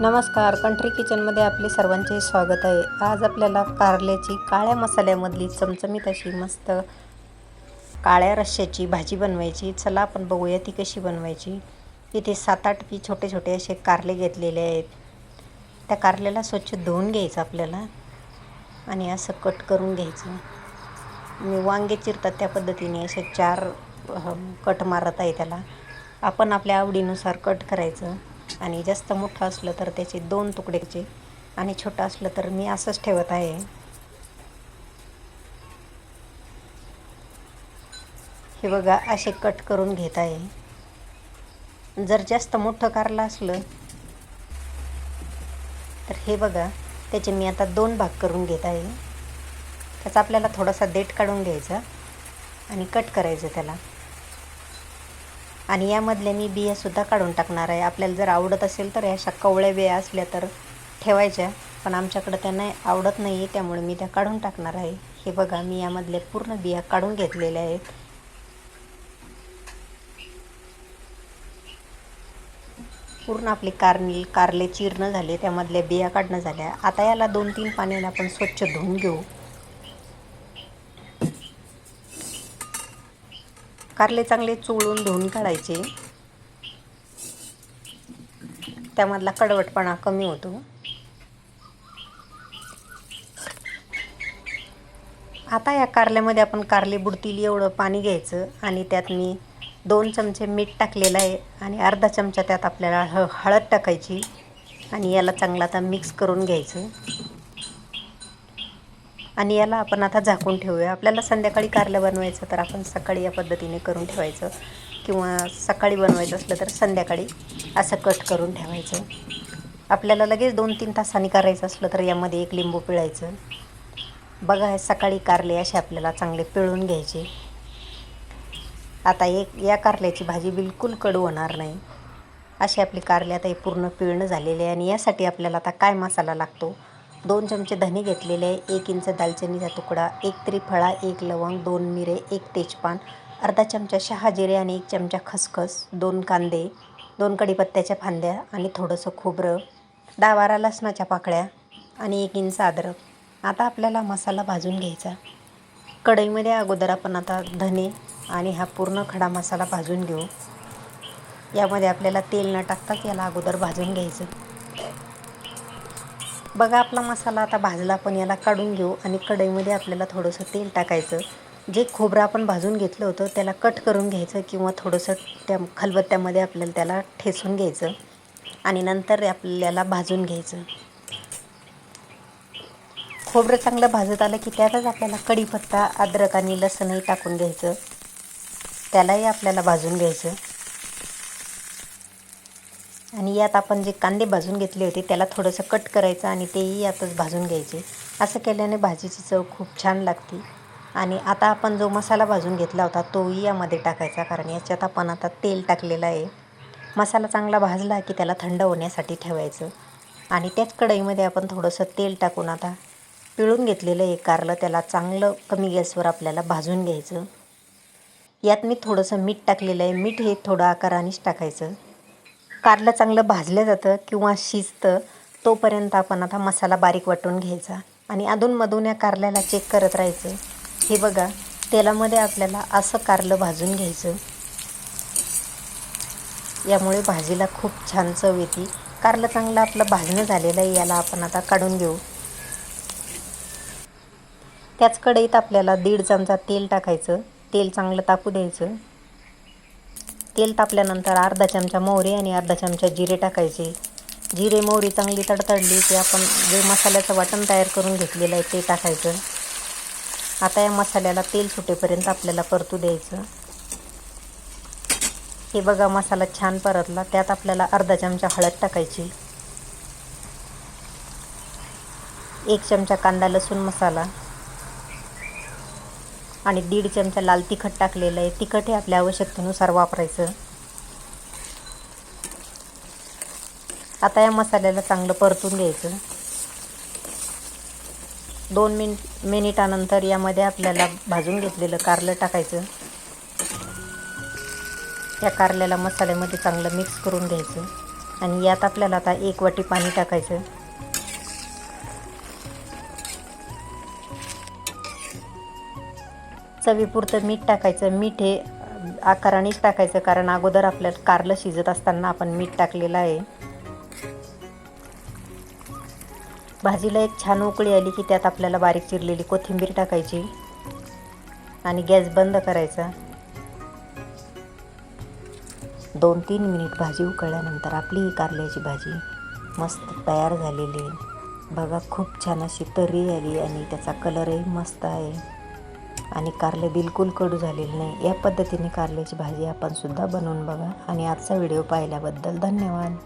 नमस्कार कंट्री किचनमध्ये आपले सर्वांचे स्वागत आहे. आज आपल्याला कारल्याची काळ्या मसाल्यामधली चमचमीत अशी मस्त काळ्या रश्श्याची भाजी बनवायची. चला आपण बघूया ती कशी बनवायची. इथे सात आठ पी छोटे छोटे असे कारले घेतलेले आहेत. त्या कारल्याला स्वच्छ धुवून घ्यायचं आपल्याला आणि असं कट करून घ्यायचं. मी वांगे चिरतात त्या पद्धतीने असे चार कट मारत आहे त्याला. आपण आपल्या आवडीनुसार कट करायचं. आणि जास्त मोठं असलं तर त्याचे दोन तुकडेचे आणि छोटं असलं तर मी असंच ठेवत आहे. हे बघा असे कट करून घेत आहे. जर जास्त मोठं कारलं असलं तर हे बघा त्याचे मी आता दोन भाग करून घेत आहे. त्याचा आपल्याला थोडासा देठ काढून घ्यायचा आणि कट करायचं त्याला. आणि यामधले मी बियासुद्धा काढून टाकणार आहे. आपल्याला जर आवडत असेल तर अशा कवळ्या बिया असल्या तर ठेवायच्या पण आमच्याकडं त्या नाही आवडत नाही आहे त्यामुळे मी त्या काढून टाकणार आहे. हे बघा मी यामधल्या पूर्ण बिया काढून घेतलेल्या आहेत. पूर्ण आपले कारणी कारले चिरणं झाले त्यामधल्या बिया काढणं झाल्या. आता याला दोन तीन पाण्याने आपण स्वच्छ धुवून घेऊ. कारले चांगले चोळून धुवून काढायचे. त्यामधला कडवटपणा कमी होतो. आता या कारल्यामध्ये आपण कारले बुडतील एवढं पाणी घ्यायचं आणि त्यात मी दोन चमचे मीठ टाकलेलं आहे आणि अर्धा चमचा त्यात आपल्याला ह हळद टाकायची आणि याला चांगला आता मिक्स करून घ्यायचं. आणि याला आपण आता झाकून ठेवूया. आपल्याला संध्याकाळी कारलं बनवायचं तर आपण सकाळी या पद्धतीने करून ठेवायचं. किंवा सकाळी बनवायचं असलं तर संध्याकाळी असं कट करून ठेवायचं. आपल्याला लगेच दोन तीन तासांनी करायचं असलं तर यामध्ये एक लिंबू पिळायचं. बघा सकाळी कारले असे आपल्याला चांगले पिळून घ्यायचे. आता एक या कारल्याची भाजी बिलकुल कडू होणार नाही. अशी आपली कारले आता हे पूर्ण पिळणं झालेले आहे आणि यासाठी आपल्याला आता काय मसाला लागतो? दोन चमचे धने घेतलेले आहे एक इंच दालचिनीचा तुकडा एक त्रिफळा एक लवंग दोन मिरे एक तेजपान अर्धा चमचा शहा जिरे आणि एक चमचा खसखस दोन कांदे दोन कढीपत्त्याच्या फांद्या आणि थोडंसं खोबरं दहा बारा लसणाच्या पाकळ्या आणि एक इंच अद्रक. आता आपल्याला मसाला भाजून घ्यायचा. कढईमध्ये अगोदर आपण आता धने आणि हा पूर्ण खडा मसाला भाजून घेऊ. यामध्ये आपल्याला तेल न टाकताच याला अगोदर भाजून घ्यायचं. बघा आपला मसाला आता भाजला पण याला काढून घेऊ आणि कढईमध्ये आपल्याला थोडंसं तेल टाकायचं. जे खोबरं आपण भाजून घेतलं होतं त्याला कट करून घ्यायचं किंवा थोडंसं त्या खलबत्त्यामध्ये आपल्याला त्याला ठेसून घ्यायचं आणि नंतर आपल्याला भाजून घ्यायचं. खोबरं चांगलं भाजत आलं की त्यातच आपल्याला कढीपत्ता अद्रक आणि लसणही टाकून घ्यायचं. त्यालाही आपल्याला भाजून घ्यायचं. आणि यात आपण जे कांदे भाजून घेतले होते त्याला थोडंसं कट करायचं आणि तेही यातच भाजून घ्यायचे. असं केल्याने भाजीची चव खूप छान लागते. आणि आता आपण जो मसाला भाजून घेतला होता तोही यामध्ये टाकायचा कारण याच्यात आपण आता तेल टाकलेलं आहे. मसाला चांगला भाजला की त्याला थंड होण्यासाठी ठेवायचं. आणि त्याच कढईमध्ये आपण थोडंसं तेल टाकून आता पिळून घेतलेलं आहे कारलं त्याला चांगलं कमी गॅसवर आपल्याला भाजून घ्यायचं. यात मी थोडंसं मीठ टाकलेलं आहे. मीठ हे थोडं आकारानेच टाकायचं. कारलं चांगलं भाजलं जातं किंवा शिजतं तोपर्यंत आपण आता मसाला बारीक वाटून घ्यायचा आणि अधूनमधून या कारल्याला चेक करत राहायचं. हे बघा तेलामध्ये आपल्याला असं कारलं भाजून घ्यायचं. यामुळे भाजीला खूप छान चव येते. कारलं चांगलं आपलं भाजणं झालेलं आहे याला आपण आता काढून घेऊ. त्याच कढईत आपल्याला दीड चमचा तेल टाकायचं. तेल चांगलं तापू द्यायचं. तेल तापल्यानंतर अर्धा चमचा मोहरी आणि अर्धा चमचा जिरे टाकायचे. जिरे मोहरी चांगली तडतडली की आपण जे मसाल्याचं वाटण तयार करून घेतलेलं आहे ते टाकायचं. आता या मसाल्याला तेल सुटेपर्यंत आपल्याला परतू द्यायचं. हे बघा मसाला छान परतला. त्यात आपल्याला अर्धा चमचा हळद टाकायची. एक चमचा कांदा लसूण मसाला. आणि दीड चमचा लाल तिखट टाकलेलं आहे. तिखट हे आपल्या आवश्यकतेनुसार वापरायचं. आता या मसाल्याला चांगलं परतून घ्यायचं. दोन मिन मिनिटानंतर यामध्ये आपल्याला भाजून घेतलेलं कारलं टाकायचं. या कारल्याला मसाल्यामध्ये चांगलं मिक्स करून घ्यायचं. आणि यात आपल्याला आता एक वाटी पाणी टाकायचं. चवीपुरतं मीठ टाकायचं. मीठ हे आकारानेच टाकायचं कारण अगोदर आपल्याला कारलं शिजत असताना आपण मीठ टाकलेलं आहे. भाजीला एक छान उकळी आली की त्यात आपल्याला बारीक चिरलेली कोथिंबीर टाकायची आणि गॅस बंद करायचा. दोन तीन मिनिट भाजी उकळल्यानंतर आपली ही कारल्याची भाजी मस्त तयार झालेली आहे. बघा खूप छान अशी तर्री आली आणि त्याचा कलरही मस्त आहे. आणि कारले बिलकुल कडू झालेले नाही. या पद्धतीने कारल्याची भाजी आपण सुद्धा बनवून बघा. आणि आजचा व्हिडिओ पाहिल्याबद्दल धन्यवाद.